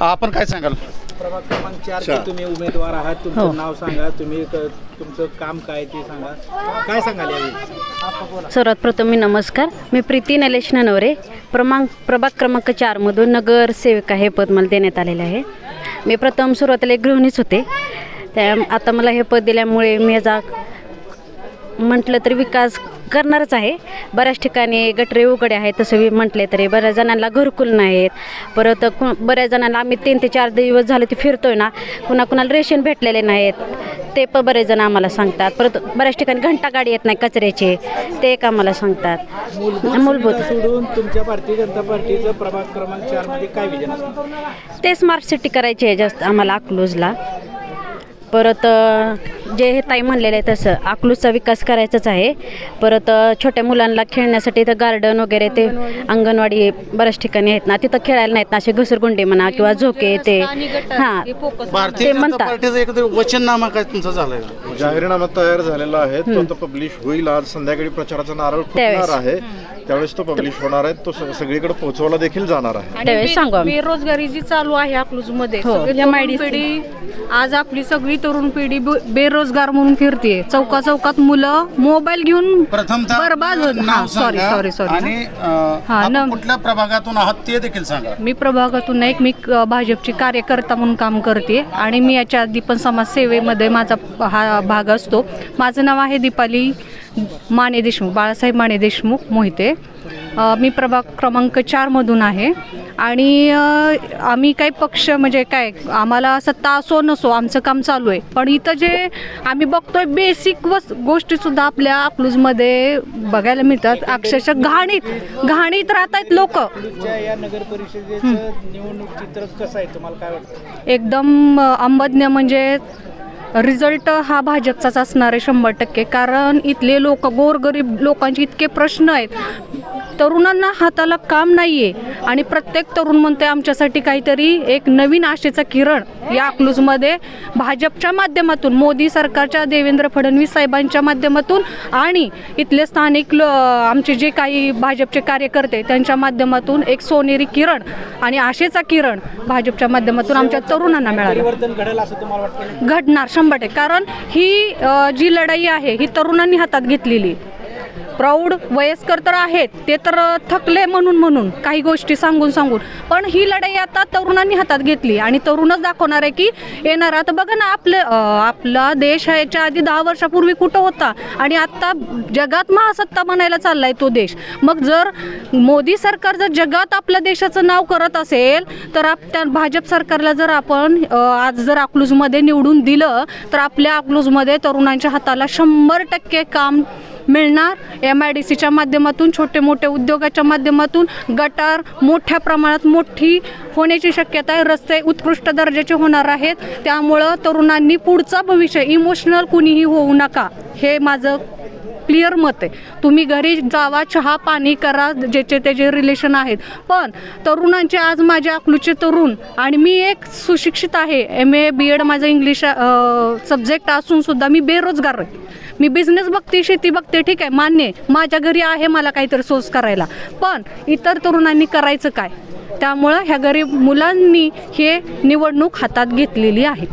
आपण काय सांगाल? प्रभाग क्रमांक चार अच्छा. तुम्ही उमेदवार आहात. हो. तुमचं नाव सांगा. तुम्ही क- तुमचं काम काय ते सांगा. काय सांगाल यावेळी? सर्वात प्रथम मी नमस्कार. मी प्रीती नलेश ननवरे. क्रमांक प्रभाग क्रमांक चारमधून नगर सेविका हे पद मला देण्यात आलेले आहे. मी प्रथम सुरुवातीला एक गृहिणीच होते. त्या आता मला हे पद दिल्यामुळे मी याचा म्हटलं तरी विकास करणारच आहे. बऱ्याच ठिकाणी गटरे उघडे आहेत तसं मी म्हटले तरी. बऱ्याच जणांना घरकुल नाहीत. परत कु बऱ्याच जणांना आम्ही तीन ते चार दिवस झाले ते फिरतोय ना कुणा कुणाला रेशन भेटलेले नाहीत. ते पण बरेच जण आम्हाला सांगतात. परत बऱ्याच ठिकाणी घंटा गाडी येत नाही कचऱ्याचे. ते एक आम्हाला सांगतात. मूलभूत सोडून तुमच्या भारतीय जनता पार्टीचं प्रभाग क्रमांक काय विजन असतं? ते स्मार्ट सिटी करायची आहे जास्त आम्हाला अकलूजला. परत जे हे ताई म्हणलेलं आहे तसं अकलूजचा विकास करायचाच आहे. परत छोट्या मुलांना खेळण्यासाठी इथं गार्डन वगैरे ते अंगणवाडी बऱ्याच ठिकाणी आहेत ना तिथं खेळायला नाहीत ना असे घसरगुंडे म्हणा किंवा झोके ते. हां. ते म्हणतात. वचननामा काय तुमचा झालाय? का जाहीरनामा तयार झालेला आहे. तो आता पब्लिश होईल. आज संध्याकाळी प्रचाराचा नारळ त्यावेळेस. फुटणार आहे त्यावेळेस तो पब्लिश होणार आहे. तो सगळीकडे पोहोचवला देखील जाणार आहे. त्यावेळेस सांगू आम्ही. बेरोजगारी जी चालू आहे हो, सगळी MIDC. तरुण पिढी आज आपली सगळी तरुण पिढी बे- बेरोजगार म्हणून फिरते चौका चौकात मुलं मोबाईल घेऊन प्रथमतः बरबाद होत नाव हा सॉरी सांगा सॉरी सॉरी आणि अं, हा, आपण न- कुठल्या प्रभागातून आहात ते देखील सांगा. मी प्रभागातून नाही मी भाजपची कार्यकर्ता म्हणून काम करते आणि मी याच्या आधी पण समाजसेवेमध्ये माझा हा भाग असतो. माझं नाव आहे दीपाली माने देशमुख बाळासाहेब माने देशमुख मोहिते. मी प्रभाग क्रमांक चारमधून आहे. आणि आम्ही काही पक्ष म्हणजे काय आम्हाला सत्ता असो नसो आमचं काम चालू आहे. पण इथं जे आम्ही बघतोय बेसिक वस गोष्टीसुद्धा आपल्या अकलूजमध्ये बघायला मिळतात. अक्षरशः घाणीत घाणीत राहत आहेत लोक एकदम अंबज्ञ म्हणजे रिझल्ट हा भाजपचाच असणार आहे शंभर टक्के. कारण इथले लोक गोरगरीब लोकांचे इतके प्रश्न आहेत. तरुणांना हाताला काम नाही आहे आणि प्रत्येक तरुण म्हणते आमच्यासाठी काहीतरी एक नवीन आशेचा किरण या अकलूजमध्ये भाजपच्या माध्यमातून मोदी सरकारच्या देवेंद्र फडणवीस साहेबांच्या माध्यमातून आणि इथले स्थानिक ल आमचे जे काही भाजपचे कार्यकर्ते त्यांच्या माध्यमातून एक सोनेरी किरण आणि आशेचा किरण भाजपच्या माध्यमातून आमच्या तरुणांना मिळाला. घडणार शंभर टक्के. कारण ही जी लढाई आहे ही तरुणांनी हातात घेतलेली प्रौढ वयस्कर तर आहेत ते तर थकले म्हणून म्हणून काही गोष्टी सांगून सांगून. पण ही लढाई आता तरुणांनी हातात घेतली आणि तरुणच दाखवणार आहे की येणार. आता बघा ना आपलं आपला देश ह्याच्या आधी दहा वर्षापूर्वी कुठं होता? आणि आत्ता जगात महासत्ता बनायला चाललाय तो देश. मग जर मोदी सरकार जर जगात आपल्या देशाचं नाव करत असेल तर आप त्या भाजप सरकारला जर आपण आज जर अकलूजमध्ये निवडून दिलं तर आपल्या अकलूजमध्ये तरुणांच्या हाताला शंभर टक्के काम मिळणार. एम आय डी सीच्या माध्यमातून छोटे मोठे उद्योगाच्या माध्यमातून गटार मोठ्या प्रमाणात मोठी होण्याची शक्यता आहे. रस्ते उत्कृष्ट दर्जाचे होणार आहेत. त्यामुळं तरुणांनी पुढचं भविष्य इमोशनल कुणीही होऊ नका. हे माझं क्लिअर मत आहे. तुम्ही घरी जावा चहा पाणी करा ज्याचे त्याचे रिलेशन आहेत. पण तरुणांचे आज माझ्या अकलूचे तरुण आणि मी एक सुशिक्षित आहे. एम ए बी एड माझं इंग्लिश सब्जेक्ट असूनसुद्धा मी बेरोजगार आहे. मी बिझनेस बघते शेती बघते ठीक आहे मान्य आहे. माझ्या घरी आहे मला काहीतरी सोर्स करायला. पण इतर तरुणांनी करायचं काय? त्यामुळं ह्या गरीब मुलांनी हे निवडणूक हातात घेतलेली आहे.